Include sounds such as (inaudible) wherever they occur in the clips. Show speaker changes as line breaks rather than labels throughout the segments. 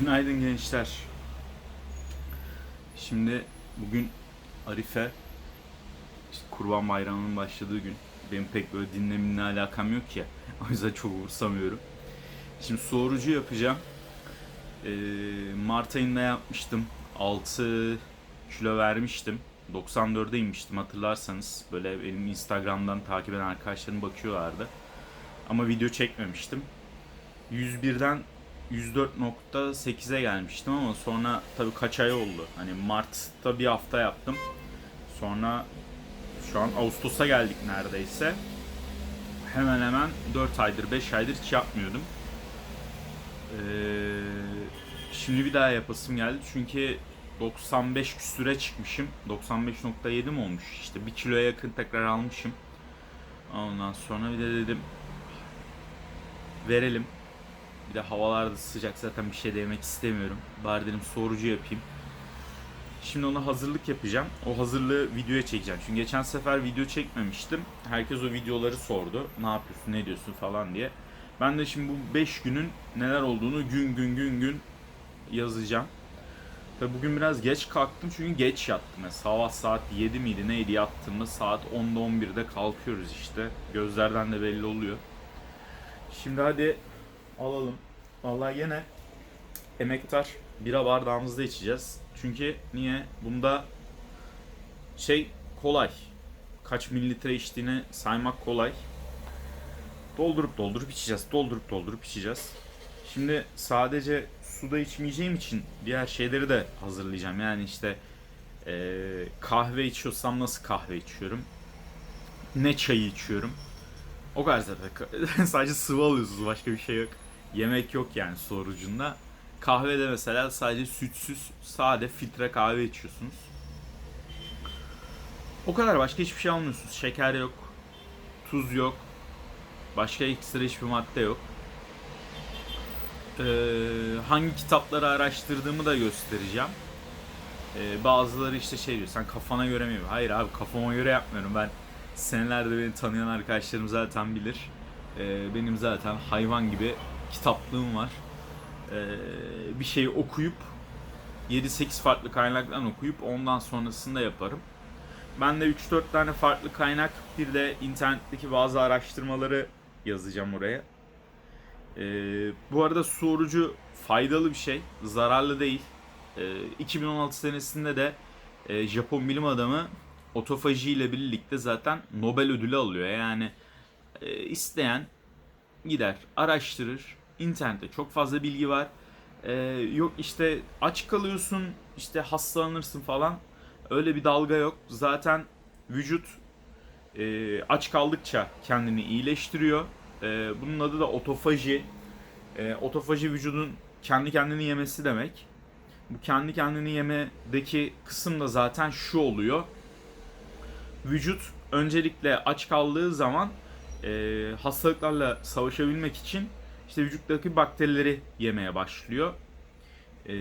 Günaydın gençler. Şimdi bugün Arife, işte Kurban Bayramı'nın başladığı gün. Benim pek böyle dinleminle alakam yok ya. (laughs) O yüzden çok umursamıyorum. Şimdi su yapacağım. Ee, Mart ayında yapmıştım. 6 kilo vermiştim. 94'e inmiştim hatırlarsanız. Böyle benim Instagram'dan takip eden arkadaşlarım bakıyorlardı. Ama video çekmemiştim. 101'den 104.8'e gelmiştim ama sonra tabii kaç ay oldu. Hani Mart'ta bir hafta yaptım. Sonra şu an Ağustos'a geldik neredeyse. Hemen hemen 4 aydır 5 aydır hiç yapmıyordum. Ee, şimdi bir daha yapasım geldi çünkü 95 küsüre çıkmışım. 95.7 mi olmuş? İşte 1 kiloya yakın tekrar almışım. Ondan sonra bir de dedim verelim. Bir de havalar da sıcak zaten bir şey de yemek istemiyorum. Bari dedim sorucu yapayım. Şimdi ona hazırlık yapacağım. O hazırlığı videoya çekeceğim. Çünkü geçen sefer video çekmemiştim. Herkes o videoları sordu. Ne yapıyorsun, ne diyorsun falan diye. Ben de şimdi bu 5 günün neler olduğunu gün gün gün gün yazacağım. Tabi bugün biraz geç kalktım çünkü geç yattım. Yani sabah saat 7 miydi neydi yattığımda saat 10'da 11'de kalkıyoruz işte. Gözlerden de belli oluyor. Şimdi hadi alalım. Vallahi yine emektar bira bardağımızda içeceğiz. Çünkü niye? Bunda şey kolay. Kaç mililitre içtiğini saymak kolay. Doldurup doldurup içeceğiz. Doldurup doldurup içeceğiz. Şimdi sadece suda içmeyeceğim için diğer şeyleri de hazırlayacağım. Yani işte eee, kahve içiyorsam nasıl kahve içiyorum? Ne çayı içiyorum? O kadar zaten. (laughs) Sadece sıvı alıyorsunuz. Başka bir şey yok. Yemek yok yani sorucunda. Kahvede mesela sadece sütsüz, sade filtre kahve içiyorsunuz. O kadar başka hiçbir şey almıyorsunuz. Şeker yok, tuz yok, başka ekstra hiçbir madde yok. Ee, hangi kitapları araştırdığımı da göstereceğim. Ee, bazıları işte şey diyor, sen kafana göre mi? yapıyorsun?" Hayır abi kafama göre yapmıyorum. Ben senelerde beni tanıyan arkadaşlarım zaten bilir. Ee, benim zaten hayvan gibi kitaplığım var. Ee, bir şeyi okuyup 7-8 farklı kaynaktan okuyup ondan sonrasında yaparım. Ben de 3-4 tane farklı kaynak bir de internetteki bazı araştırmaları yazacağım oraya. Ee, bu arada su orucu faydalı bir şey, zararlı değil. Ee, 2016 senesinde de e, Japon bilim adamı otofaji ile birlikte zaten Nobel ödülü alıyor. Yani e, isteyen gider, araştırır. İnternette çok fazla bilgi var. E, yok işte aç kalıyorsun, işte hastalanırsın falan. Öyle bir dalga yok. Zaten vücut e, aç kaldıkça kendini iyileştiriyor. E, bunun adı da otofaji. E, otofaji vücudun kendi kendini yemesi demek. Bu kendi kendini yemedeki kısım da zaten şu oluyor vücut öncelikle aç kaldığı zaman e, hastalıklarla savaşabilmek için işte vücuttaki bakterileri yemeye başlıyor. E,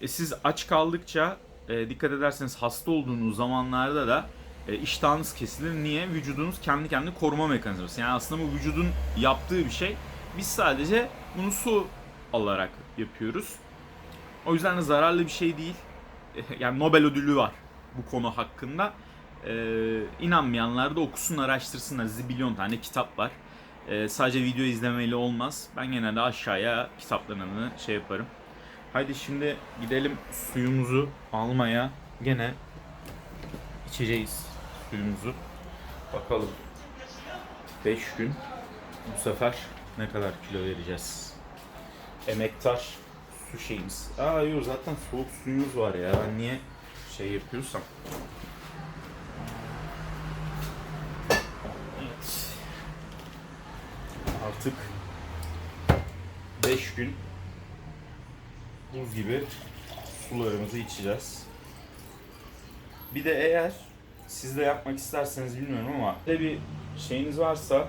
e, siz aç kaldıkça e, dikkat ederseniz hasta olduğunuz zamanlarda da e, iştahınız kesilir. Niye? Vücudunuz kendi kendini koruma mekanizması. Yani aslında bu vücudun yaptığı bir şey. Biz sadece bunu su alarak yapıyoruz. O yüzden de zararlı bir şey değil. (laughs) Yani Nobel ödülü var bu konu hakkında. Ee, inanmayanlar da okusun araştırsınlar. Zibilyon tane kitap var. Ee, sadece video izlemeyle olmaz. Ben genelde aşağıya kitaplarını şey yaparım. Haydi şimdi gidelim suyumuzu almaya. Gene içeceğiz suyumuzu. Bakalım 5 gün bu sefer ne kadar kilo vereceğiz. Emektar su şeyimiz. Aa yok zaten soğuk suyumuz var ya. Ben niye şey yapıyorsam. Evet. Artık 5 gün buz gibi sularımızı içeceğiz. Bir de eğer siz de yapmak isterseniz bilmiyorum ama böyle bir şeyiniz varsa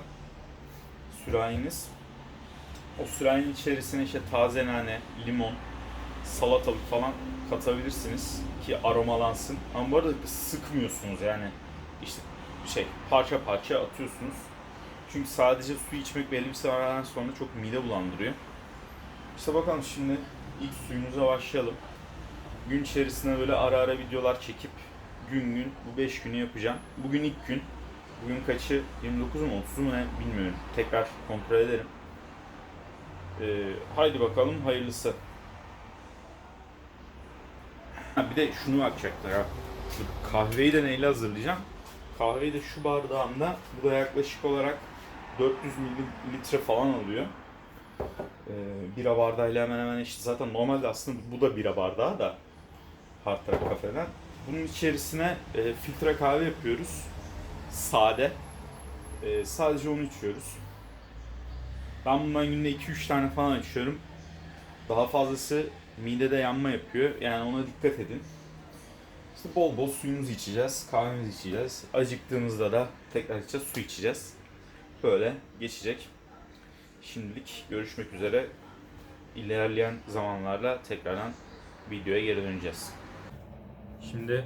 sürahiniz o sürahinin içerisine işte taze nane, limon, salatalık falan katabilirsiniz ki aromalansın. Ama bu arada sıkmıyorsunuz yani işte şey parça parça atıyorsunuz. Çünkü sadece su içmek belli bir süreden sonra çok mide bulandırıyor. İşte bakalım şimdi ilk suyumuza başlayalım. Gün içerisinde böyle ara ara videolar çekip gün gün bu 5 günü yapacağım. Bugün ilk gün. Bugün kaçı? 29 mu 30 mu ne bilmiyorum. Tekrar kontrol ederim. Ee, haydi bakalım hayırlısı. Ha, bir de şunu bakacaklar ha. Kahveyi de neyle hazırlayacağım? Kahveyi de şu bardağımda. Bu da yaklaşık olarak 400 mililitre falan alıyor. Ee, bira bardağıyla hemen hemen eşit. Zaten normalde aslında bu da bira bardağı da Hard Rock Cafe'den. Bunun içerisine e, filtre kahve yapıyoruz. Sade. E, sadece onu içiyoruz. Ben bundan günde 2-3 tane falan içiyorum. Daha fazlası midede yanma yapıyor. Yani ona dikkat edin. İşte bol bol suyumuzu içeceğiz, kahvemizi içeceğiz. Acıktığımızda da tekrar içeceğiz, su içeceğiz. Böyle geçecek. Şimdilik görüşmek üzere. İlerleyen zamanlarla tekrardan videoya geri döneceğiz. Şimdi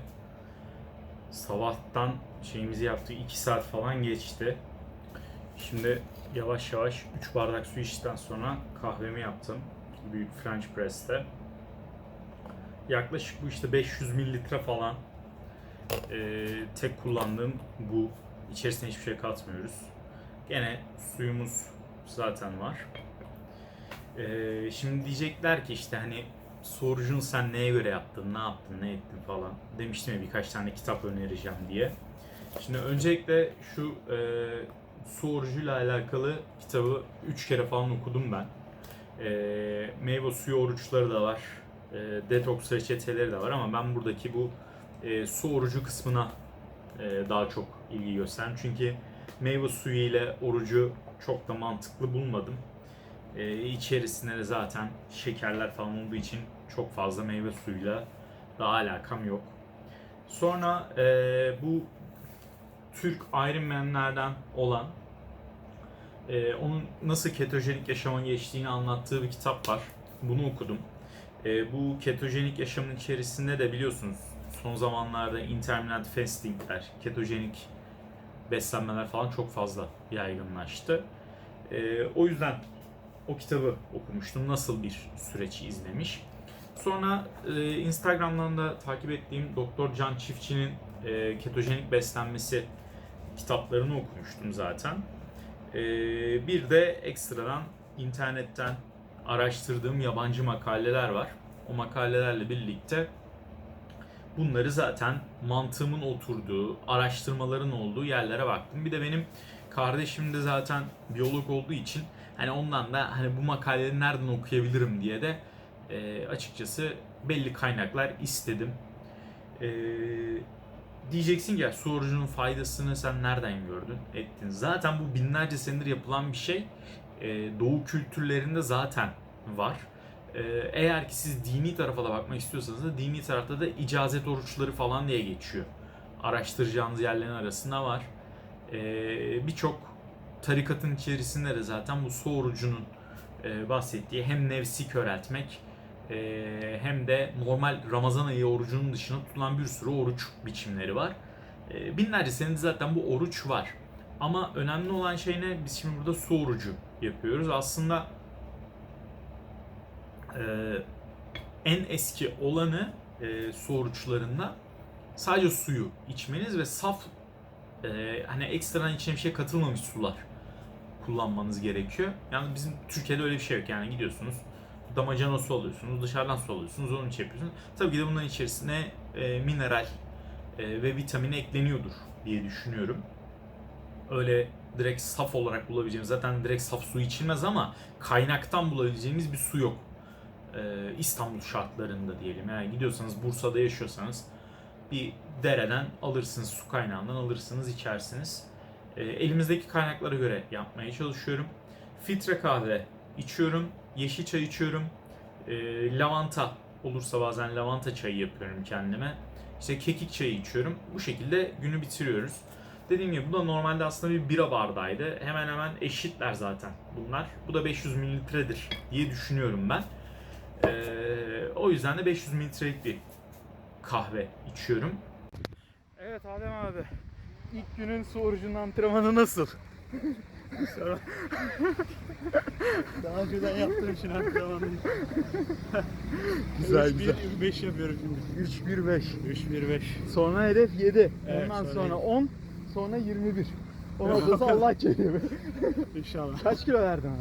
sabahtan şeyimizi yaptık 2 saat falan geçti. Şimdi yavaş yavaş 3 bardak su içtikten sonra kahvemi yaptım. Büyük French Press'te. Yaklaşık bu işte 500 mililitre falan. Ee, tek kullandığım bu. İçerisine hiçbir şey katmıyoruz. Gene suyumuz zaten var. Ee, şimdi diyecekler ki işte hani sorucunu sen neye göre yaptın, ne yaptın, ne ettin falan. Demiştim ya birkaç tane kitap önereceğim diye. Şimdi öncelikle şu e, su orucuyla alakalı kitabı 3 kere falan okudum ben. E, meyve suyu oruçları da var. E, detoks reçeteleri de var ama ben buradaki bu e, su orucu kısmına e, daha çok ilgi gösterdim. Çünkü meyve suyu ile orucu çok da mantıklı bulmadım. E, içerisinde de zaten şekerler falan olduğu için çok fazla meyve suyuyla daha alakam yok. Sonra e, bu Türk Iron olan e, onun nasıl ketojenik yaşama geçtiğini anlattığı bir kitap var. Bunu okudum. E, bu ketojenik yaşamın içerisinde de biliyorsunuz son zamanlarda intermittent fastingler, ketojenik beslenmeler falan çok fazla yaygınlaştı. E, o yüzden o kitabı okumuştum. Nasıl bir süreci izlemiş. Sonra e, Instagram'dan da takip ettiğim Doktor Can Çiftçi'nin e, ketojenik beslenmesi kitaplarını okumuştum zaten. E, bir de ekstradan internetten araştırdığım yabancı makaleler var. O makalelerle birlikte bunları zaten mantığımın oturduğu, araştırmaların olduğu yerlere baktım. Bir de benim kardeşim de zaten biyolog olduğu için hani ondan da hani bu makaleleri nereden okuyabilirim diye de e, açıkçası belli kaynaklar istedim. E, diyeceksin ya su orucunun faydasını sen nereden gördün, ettin? Zaten bu binlerce senedir yapılan bir şey. E, doğu kültürlerinde zaten var. E, eğer ki siz dini tarafa da bakmak istiyorsanız da dini tarafta da icazet oruçları falan diye geçiyor. Araştıracağınız yerlerin arasında var. E, Birçok tarikatın içerisinde de zaten bu su orucunun e, bahsettiği hem nefsi köreltmek e, hem de normal Ramazan ayı orucunun dışında tutulan bir sürü oruç biçimleri var. E, binlerce senedir zaten bu oruç var. Ama önemli olan şey ne? Biz şimdi burada su orucu yapıyoruz. Aslında en eski olanı e, su oruçlarında sadece suyu içmeniz ve saf e, hani ekstradan içine bir şey katılmamış sular kullanmanız gerekiyor. Yani bizim Türkiye'de öyle bir şey yok. Yani gidiyorsunuz damacana su alıyorsunuz, dışarıdan su alıyorsunuz, onun için yapıyorsunuz. Tabii ki de bunların içerisine e, mineral e, ve vitamin ekleniyordur diye düşünüyorum. Öyle direkt saf olarak bulabileceğimiz, zaten direkt saf su içilmez ama kaynaktan bulabileceğimiz bir su yok. E, İstanbul şartlarında diyelim. Yani gidiyorsanız Bursa'da yaşıyorsanız bir dereden alırsınız, su kaynağından alırsınız, içersiniz. E, elimizdeki kaynaklara göre yapmaya çalışıyorum. Filtre kahve içiyorum, yeşil çay içiyorum. E, lavanta olursa bazen lavanta çayı yapıyorum kendime. İşte kekik çayı içiyorum. Bu şekilde günü bitiriyoruz. Dediğim gibi bu da normalde aslında bir bira bardağıydı. Hemen hemen eşitler zaten bunlar. Bu da 500 mililitredir diye düşünüyorum ben. E, o yüzden de 500 mililitrelik bir kahve içiyorum.
Evet Adem abi. İlk günün su orucunun antrenmanı nasıl? Sonra daha önceden yaptığım için antrenmanım.
Güzel,
3,
güzel.
1, 5 yapıyorum şimdi.
3 1 5.
3, 1, 5.
Sonra hedef 7.
Evet,
Ondan
sonra
sonra
yedi.
10. Sonra 21. Ondan sonra Allah çekiyor.
İnşallah.
Kaç kilo verdin abi?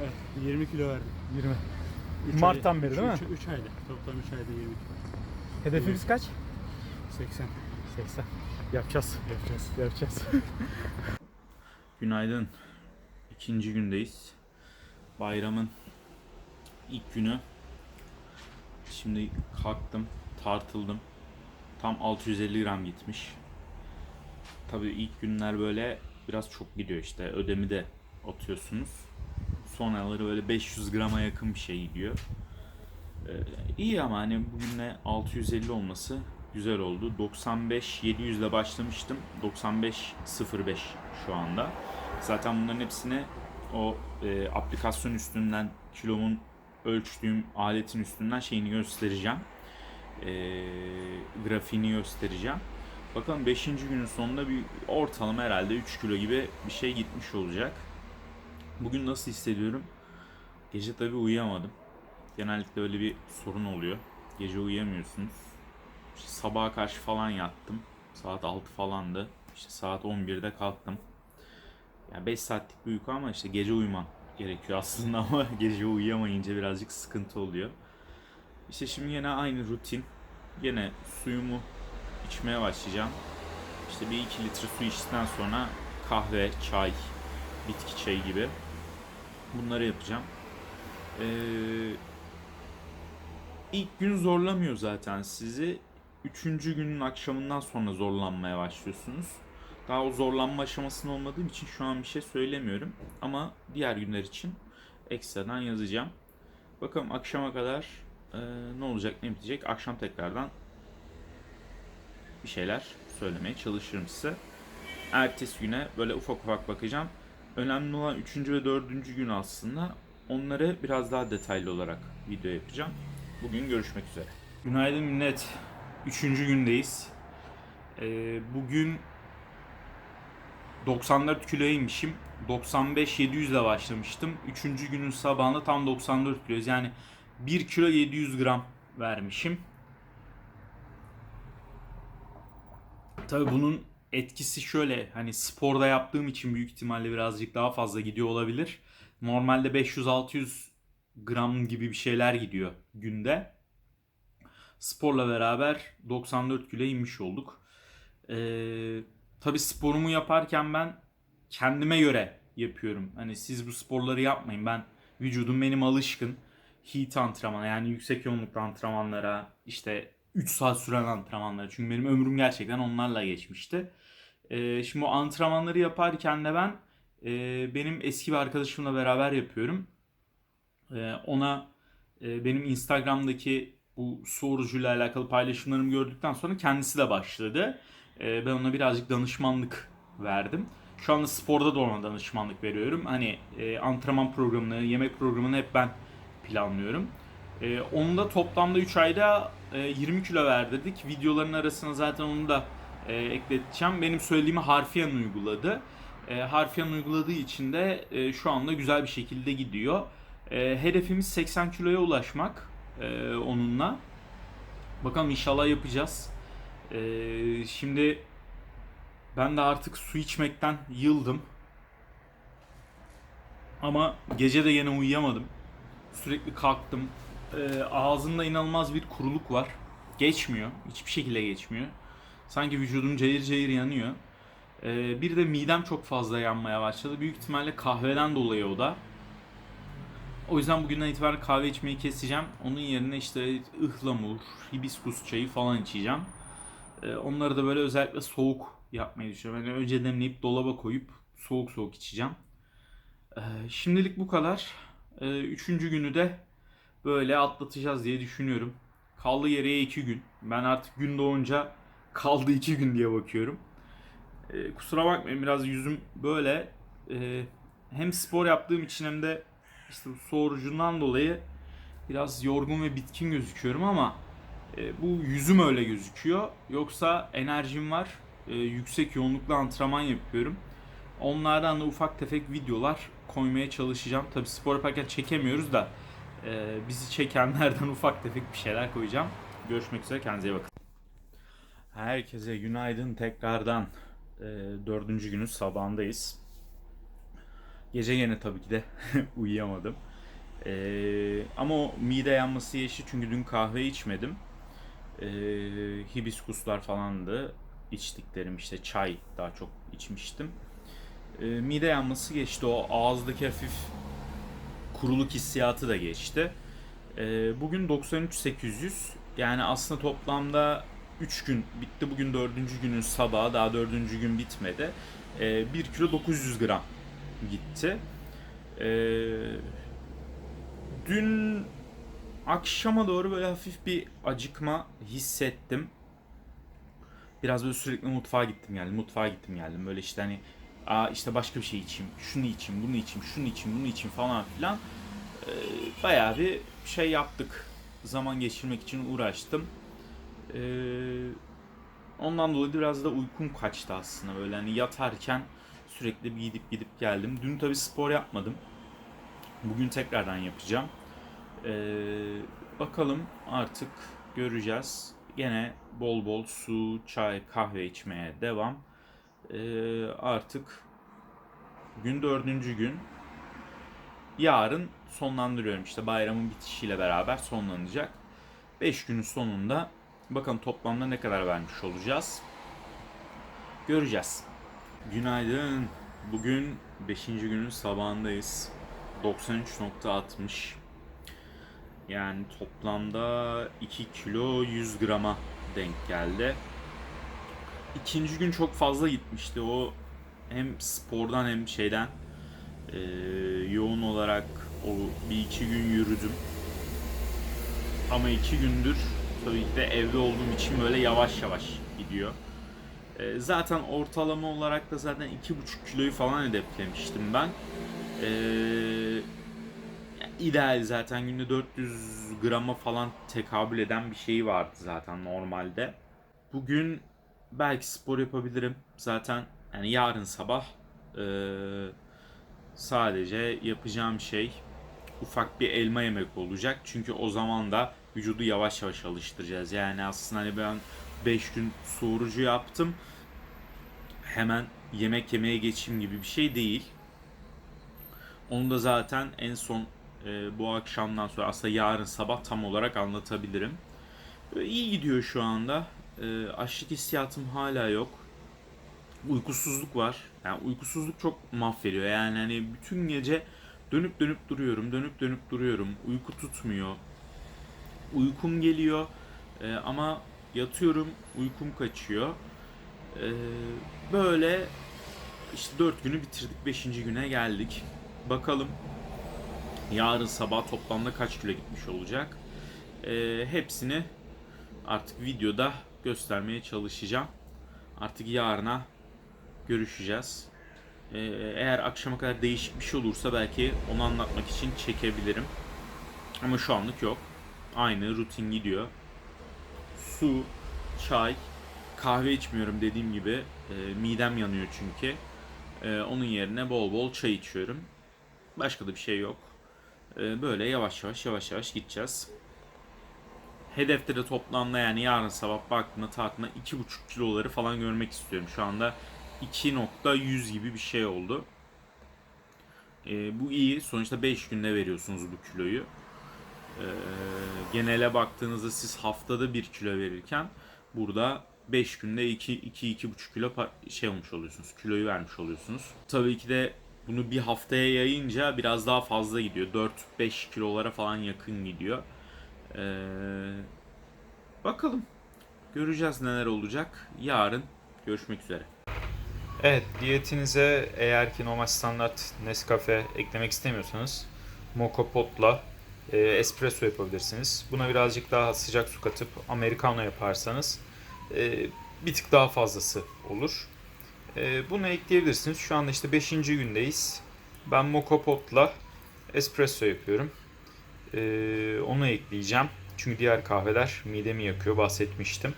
Evet, 20 kilo verdim.
20.
Üç
Mart'tan
ay-
beri değil mi?
3 ayda. Toplam 3 ayda 20 kilo.
Hedefimiz kaç?
80
80. Yapacağız.
yapacağız.
Yapacağız. (laughs)
Günaydın. İkinci gündeyiz. Bayramın ilk günü. Şimdi kalktım, tartıldım. Tam 650 gram gitmiş. Tabii ilk günler böyle biraz çok gidiyor işte. Ödemi de atıyorsunuz. Sonraları böyle 500 grama yakın bir şey gidiyor. Ee, iyi ama hani bugün de 650 olması güzel oldu. 95 700 ile başlamıştım. 95 05 şu anda. Zaten bunların hepsini o e, aplikasyon üstünden kilomun ölçtüğüm aletin üstünden şeyini göstereceğim. E, grafiğini göstereceğim. Bakalım 5. günün sonunda bir ortalama herhalde 3 kilo gibi bir şey gitmiş olacak. Bugün nasıl hissediyorum? Gece tabi uyuyamadım. Genellikle öyle bir sorun oluyor. Gece uyuyamıyorsunuz. İşte sabaha karşı falan yattım. Saat 6 falandı. İşte saat 11'de kalktım. Ya 5 saatlik bir uyku ama işte gece uyumam gerekiyor aslında ama (laughs) gece uyuyamayınca birazcık sıkıntı oluyor. İşte şimdi yine aynı rutin. Yine suyumu içmeye başlayacağım. İşte bir 2 litre su içtikten sonra kahve, çay, bitki çayı gibi bunları yapacağım. Ee, ilk gün zorlamıyor zaten sizi. Üçüncü günün akşamından sonra zorlanmaya başlıyorsunuz. Daha o zorlanma aşamasında olmadığım için şu an bir şey söylemiyorum. Ama diğer günler için ekstradan yazacağım. Bakalım akşama kadar e, ne olacak ne bitecek. Akşam tekrardan bir şeyler söylemeye çalışırım size. Ertesi güne böyle ufak ufak bakacağım. Önemli olan 3. ve 4. gün aslında. Onları biraz daha detaylı olarak video yapacağım. Bugün görüşmek üzere. Günaydın millet. 3. gündeyiz. Ee, bugün 94 kiloya inmişim. 95-700 ile başlamıştım. Üçüncü günün sabahında tam 94 kiloyuz. Yani 1 kilo 700 gram vermişim. Tabii bunun etkisi şöyle hani sporda yaptığım için büyük ihtimalle birazcık daha fazla gidiyor olabilir. Normalde 500-600 gram gibi bir şeyler gidiyor günde. Sporla beraber 94 kilo inmiş olduk. Ee, tabii sporumu yaparken ben kendime göre yapıyorum. Hani siz bu sporları yapmayın. Ben vücudum benim alışkın. Heat antrenmana yani yüksek yoğunluklu antrenmanlara işte 3 saat süren antrenmanlara. Çünkü benim ömrüm gerçekten onlarla geçmişti. Ee, şimdi o antrenmanları yaparken de ben e, benim eski bir arkadaşımla beraber yapıyorum. Ee, ona e, benim Instagram'daki bu su orucuyla alakalı paylaşımlarımı gördükten sonra kendisi de başladı. Ee, ben ona birazcık danışmanlık verdim. Şu anda sporda da ona danışmanlık veriyorum. Hani e, antrenman programını, yemek programını hep ben planlıyorum. E, onu da toplamda 3 ayda e, 20 kilo verdirdik. Videoların arasına zaten onu da e, ekleteceğim. Benim söylediğimi harfiyen uyguladı. E, harfiyen uyguladığı için de e, şu anda güzel bir şekilde gidiyor. E, hedefimiz 80 kiloya ulaşmak e, onunla. Bakalım inşallah yapacağız. E, şimdi ben de artık su içmekten yıldım. Ama gece de yine uyuyamadım. Sürekli kalktım. Ee, ağzımda inanılmaz bir kuruluk var. Geçmiyor. Hiçbir şekilde geçmiyor. Sanki vücudum cayır cayır yanıyor. Ee, bir de midem çok fazla yanmaya başladı. Büyük ihtimalle kahveden dolayı o da. O yüzden bugünden itibaren kahve içmeyi keseceğim. Onun yerine işte ıhlamur, hibiskus çayı falan içeceğim. Ee, onları da böyle özellikle soğuk yapmayı düşünüyorum. Yani önce demleyip dolaba koyup soğuk soğuk içeceğim. Ee, şimdilik bu kadar. Ee, üçüncü günü de böyle atlatacağız diye düşünüyorum. Kaldı geriye iki gün. Ben artık gün doğunca kaldı iki gün diye bakıyorum. Ee, kusura bakmayın biraz yüzüm böyle. Ee, hem spor yaptığım için hem de işte sorucundan dolayı biraz yorgun ve bitkin gözüküyorum ama e, bu yüzüm öyle gözüküyor. Yoksa enerjim var. E, yüksek yoğunluklu antrenman yapıyorum. Onlardan da ufak tefek videolar koymaya çalışacağım. Tabi spor yaparken çekemiyoruz da e, bizi çekenlerden (laughs) ufak tefek bir şeyler koyacağım. Görüşmek üzere kendinize iyi bakın. Herkese günaydın tekrardan. E, dördüncü günün sabahındayız. Gece gene tabii ki de (laughs) uyuyamadım. E, ama o mide yanması yaşı çünkü dün kahve içmedim. E, hibiskuslar falandı içtiklerim işte çay daha çok içmiştim. E, mide yanması geçti o ağızdaki hafif kuruluk hissiyatı da geçti. E, bugün 93.800 yani aslında toplamda 3 gün bitti. Bugün 4. günün sabahı daha 4. gün bitmedi. E, 1 kilo 900 gram gitti. E, dün akşama doğru böyle hafif bir acıkma hissettim. Biraz böyle sürekli mutfağa gittim geldim, mutfağa gittim geldim. Böyle işte hani Aa işte başka bir şey içeyim, şunu içeyim, bunu içeyim, şunu içeyim, bunu içeyim falan filan. Ee, bayağı bir şey yaptık. Zaman geçirmek için uğraştım. Ee, ondan dolayı biraz da uykum kaçtı aslında. Böyle hani yatarken sürekli bir gidip gidip geldim. Dün tabi spor yapmadım. Bugün tekrardan yapacağım. Ee, bakalım artık göreceğiz. Gene bol bol su, çay, kahve içmeye devam. Ee, artık gün dördüncü gün. Yarın sonlandırıyorum işte bayramın bitişiyle beraber sonlanacak. 5 günün sonunda bakalım toplamda ne kadar vermiş olacağız. Göreceğiz. Günaydın. Bugün 5. günün sabahındayız. 93.60 yani toplamda 2 kilo 100 grama denk geldi. İkinci gün çok fazla gitmişti. O hem spordan hem şeyden eee, yoğun olarak o bir iki gün yürüdüm. Ama iki gündür tabii ki de evde olduğum için böyle yavaş yavaş gidiyor. Eee, zaten ortalama olarak da zaten iki buçuk kiloyu falan hedeflemiştim ben. Eee ideal zaten günde 400 grama falan tekabül eden bir şey vardı zaten normalde. Bugün belki spor yapabilirim. Zaten yani yarın sabah eee, sadece yapacağım şey ufak bir elma yemek olacak. Çünkü o zaman da vücudu yavaş yavaş alıştıracağız. Yani aslında hani ben 5 gün soğurucu yaptım. Hemen yemek yemeye geçeyim gibi bir şey değil. Onu da zaten en son e, bu akşamdan sonra aslında yarın sabah tam olarak anlatabilirim. E, iyi gidiyor şu anda. E, açlık hissiyatım hala yok. Uykusuzluk var. Yani uykusuzluk çok mahvediyor. Yani hani bütün gece dönüp dönüp duruyorum, dönüp dönüp duruyorum. Uyku tutmuyor. Uykum geliyor e, ama yatıyorum, uykum kaçıyor. E, böyle işte 4 günü bitirdik, 5. güne geldik. Bakalım yarın sabah toplamda kaç kilo gitmiş olacak. E, hepsini artık videoda göstermeye çalışacağım. Artık yarına görüşeceğiz. Ee, eğer akşama kadar değişik bir şey olursa belki onu anlatmak için çekebilirim. Ama şu anlık yok. Aynı rutin gidiyor. Su, çay, kahve içmiyorum dediğim gibi. Ee, midem yanıyor çünkü. Ee, onun yerine bol bol çay içiyorum. Başka da bir şey yok. Ee, böyle yavaş yavaş yavaş yavaş gideceğiz. Hedefte de toplamda yani yarın sabah baktığımda tartma 2,5 kiloları falan görmek istiyorum. Şu anda 2.100 gibi bir şey oldu. Ee, bu iyi. Sonuçta 5 günde veriyorsunuz bu kiloyu. Ee, genele baktığınızda siz haftada 1 kilo verirken burada 5 günde 2 2 2,5 kilo şey olmuş oluyorsunuz. Kiloyu vermiş oluyorsunuz. Tabii ki de bunu bir haftaya yayınca biraz daha fazla gidiyor. 4-5 kilolara falan yakın gidiyor. Ee, bakalım. Göreceğiz neler olacak. Yarın görüşmek üzere. Evet, diyetinize eğer ki normal standart Nescafe eklemek istemiyorsanız Moka Pot'la e, espresso yapabilirsiniz. Buna birazcık daha sıcak su katıp americano yaparsanız e, bir tık daha fazlası olur. E, bunu ekleyebilirsiniz. Şu anda işte 5. gündeyiz. Ben Moka Pot'la espresso yapıyorum. E, onu ekleyeceğim. Çünkü diğer kahveler midemi yakıyor bahsetmiştim.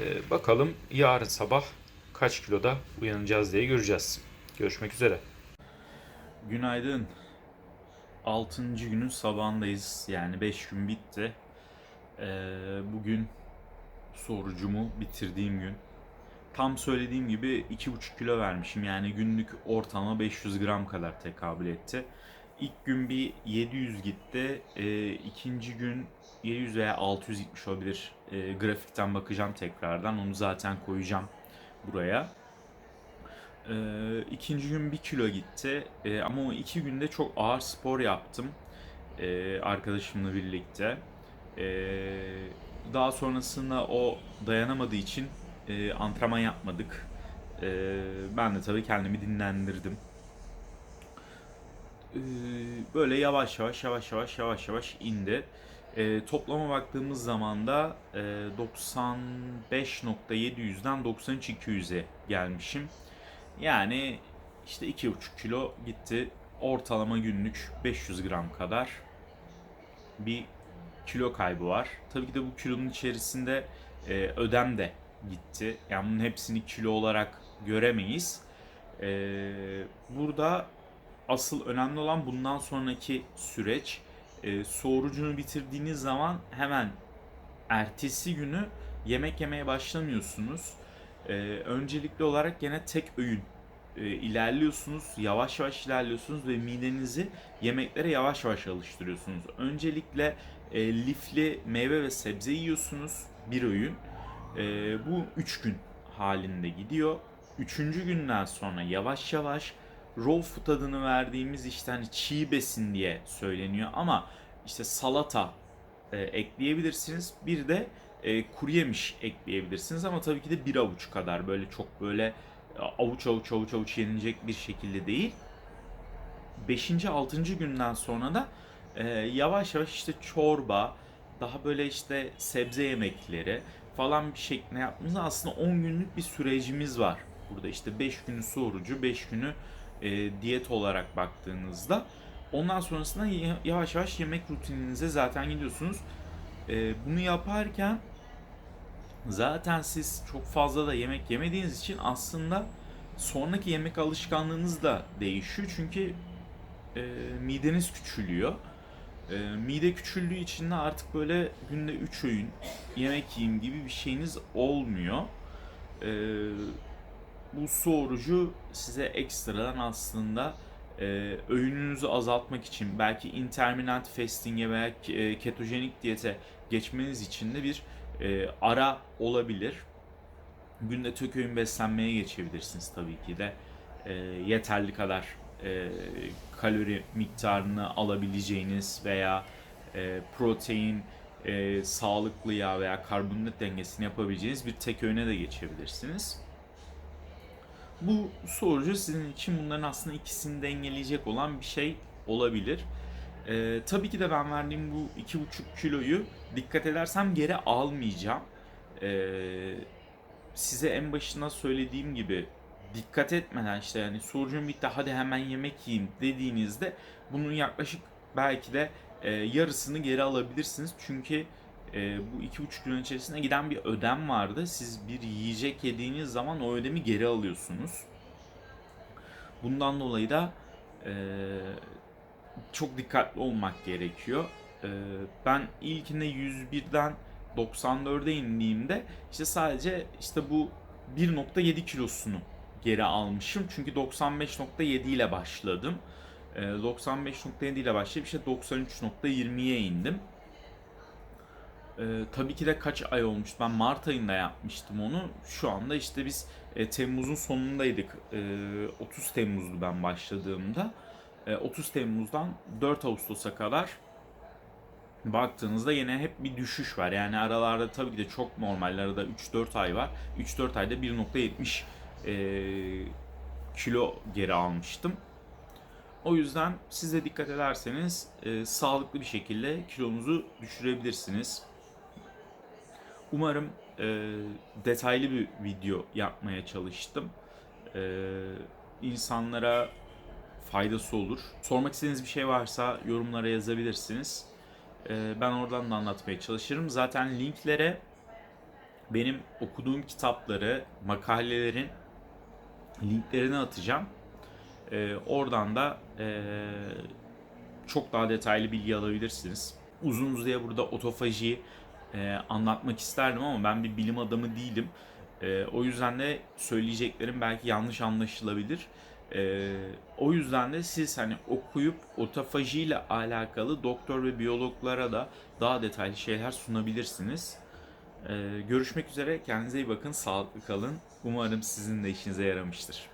E, bakalım yarın sabah kaç kiloda uyanacağız diye göreceğiz. Görüşmek üzere. Günaydın. 6. günün sabahındayız. Yani 5 gün bitti. Ee, bugün sorucumu bitirdiğim gün. Tam söylediğim gibi 2,5 kilo vermişim. Yani günlük ortalama 500 gram kadar tekabül etti. İlk gün bir 700 gitti. Ee, ikinci gün 700 veya 600 gitmiş olabilir. Ee, grafikten bakacağım tekrardan. Onu zaten koyacağım buraya. Ee, ikinci gün bir kilo gitti. Ee, ama o iki günde çok ağır spor yaptım. Ee, arkadaşımla birlikte. Ee, daha sonrasında o dayanamadığı için e, antrenman yapmadık. Ee, ben de tabii kendimi dinlendirdim. Ee, böyle yavaş yavaş yavaş yavaş yavaş yavaş indi. Ee, toplama baktığımız zaman da e, 95.700'den 93.200'e gelmişim. Yani işte 2,5 kilo gitti. Ortalama günlük 500 gram kadar bir kilo kaybı var. Tabii ki de bu kilonun içerisinde e, ödem de gitti. Yani bunun hepsini kilo olarak göremeyiz. E, burada asıl önemli olan bundan sonraki süreç. E, soğurucunu bitirdiğiniz zaman hemen ertesi günü yemek yemeye başlamıyorsunuz. E, öncelikli olarak gene tek öğün e, ilerliyorsunuz. Yavaş yavaş ilerliyorsunuz ve midenizi yemeklere yavaş yavaş alıştırıyorsunuz. Öncelikle e, lifli meyve ve sebze yiyorsunuz bir öğün. E, bu 3 gün halinde gidiyor. Üçüncü günden sonra yavaş yavaş raw food adını verdiğimiz işte hani çiğ besin diye söyleniyor ama işte salata e, ekleyebilirsiniz. Bir de e, kuru yemiş ekleyebilirsiniz ama tabii ki de bir avuç kadar böyle çok böyle e, avuç avuç avuç avuç yenilecek bir şekilde değil. 5. 6. günden sonra da e, yavaş yavaş işte çorba, daha böyle işte sebze yemekleri falan bir şeklinde yaptığımızda aslında 10 günlük bir sürecimiz var. Burada işte 5 günü sorucu, 5 günü e, diyet olarak baktığınızda. Ondan sonrasında yavaş yavaş yemek rutininize zaten gidiyorsunuz. E, bunu yaparken zaten siz çok fazla da yemek yemediğiniz için aslında sonraki yemek alışkanlığınız da değişiyor. Çünkü e, mideniz küçülüyor. E, mide küçüldüğü için de artık böyle günde 3 öğün yemek yiyeyim gibi bir şeyiniz olmuyor. E, bu su size ekstradan aslında e, öğününüzü azaltmak için belki intermittent fasting'e veya e, ketojenik diyete geçmeniz için de bir e, ara olabilir. Günde tek öğün beslenmeye geçebilirsiniz tabii ki de. E, yeterli kadar e, kalori miktarını alabileceğiniz veya e, protein, e, sağlıklı yağ veya karbonhidrat dengesini yapabileceğiniz bir tek öğüne de geçebilirsiniz. Bu sorucu sizin için bunların aslında ikisini dengeleyecek olan bir şey olabilir. Ee, tabii ki de ben verdiğim bu iki buçuk kiloyu dikkat edersem geri almayacağım. Ee, size en başında söylediğim gibi dikkat etmeden işte yani sorucum bitti hadi hemen yemek yiyeyim dediğinizde bunun yaklaşık belki de e, yarısını geri alabilirsiniz. Çünkü e, bu iki buçuk gün içerisinde giden bir ödem vardı. Siz bir yiyecek yediğiniz zaman o ödemi geri alıyorsunuz. Bundan dolayı da e, çok dikkatli olmak gerekiyor. E, ben ilkinde 101'den 94'e indiğimde işte sadece işte bu 1.7 kilosunu geri almışım. Çünkü 95.7 ile başladım. E, 95.7 ile başlayıp işte 93.20'ye indim. Ee, tabii ki de kaç ay olmuş. Ben Mart ayında yapmıştım onu. Şu anda işte biz e, Temmuz'un sonundaydık. E, 30 Temmuz'du ben başladığımda. E, 30 Temmuz'dan 4 Ağustos'a kadar baktığınızda yine hep bir düşüş var. Yani aralarda tabii ki de çok normal. Arada 3-4 ay var. 3-4 ayda 1.70 e, kilo geri almıştım. O yüzden siz de dikkat ederseniz e, sağlıklı bir şekilde kilonuzu düşürebilirsiniz. Umarım e, detaylı bir video yapmaya çalıştım. E, insanlara faydası olur. Sormak istediğiniz bir şey varsa yorumlara yazabilirsiniz. E, ben oradan da anlatmaya çalışırım. Zaten linklere benim okuduğum kitapları, makalelerin linklerini atacağım. E, oradan da e, çok daha detaylı bilgi alabilirsiniz. Uzun uzadıya burada otofajiyi e, anlatmak isterdim ama ben bir bilim adamı değilim. E, o yüzden de söyleyeceklerim belki yanlış anlaşılabilir. E, o yüzden de siz hani okuyup otofaji ile alakalı doktor ve biyologlara da daha detaylı şeyler sunabilirsiniz. E, görüşmek üzere. Kendinize iyi bakın. Sağlıklı kalın. Umarım sizin de işinize yaramıştır.